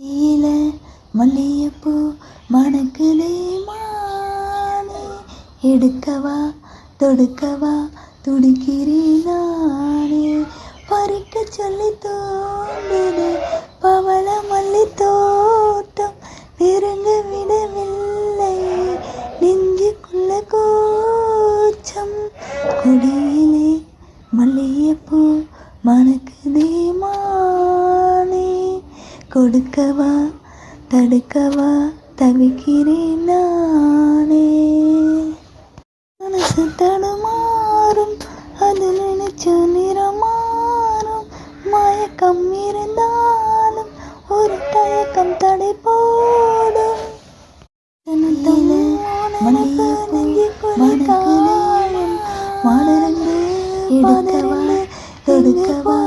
கையில மல்லிகைப்பூ மணக்குதே மானே எடுக்கவா தொடுக்கவா துடிக்கிறேன் நானே. பறிக்க சொல்லி தோன்றுது பவள மல்லி தோட்டம் நெருங்க விடவில்லை. நெஞ்சுக்குள்ள கோச்சம். கொடியிலே மல்லிகைப்பூ மணக்குதே மா கொடுக்கவா தடுக்கவா தவிக்கிறேன் நானே. மனசு தடுமாறும் அது நினைச்சு நிறமாறும் மயக்கம் இருந்தாலும் ஒரு தயக்கம் தடை போடும் எடுக்கவா எடுக்கவா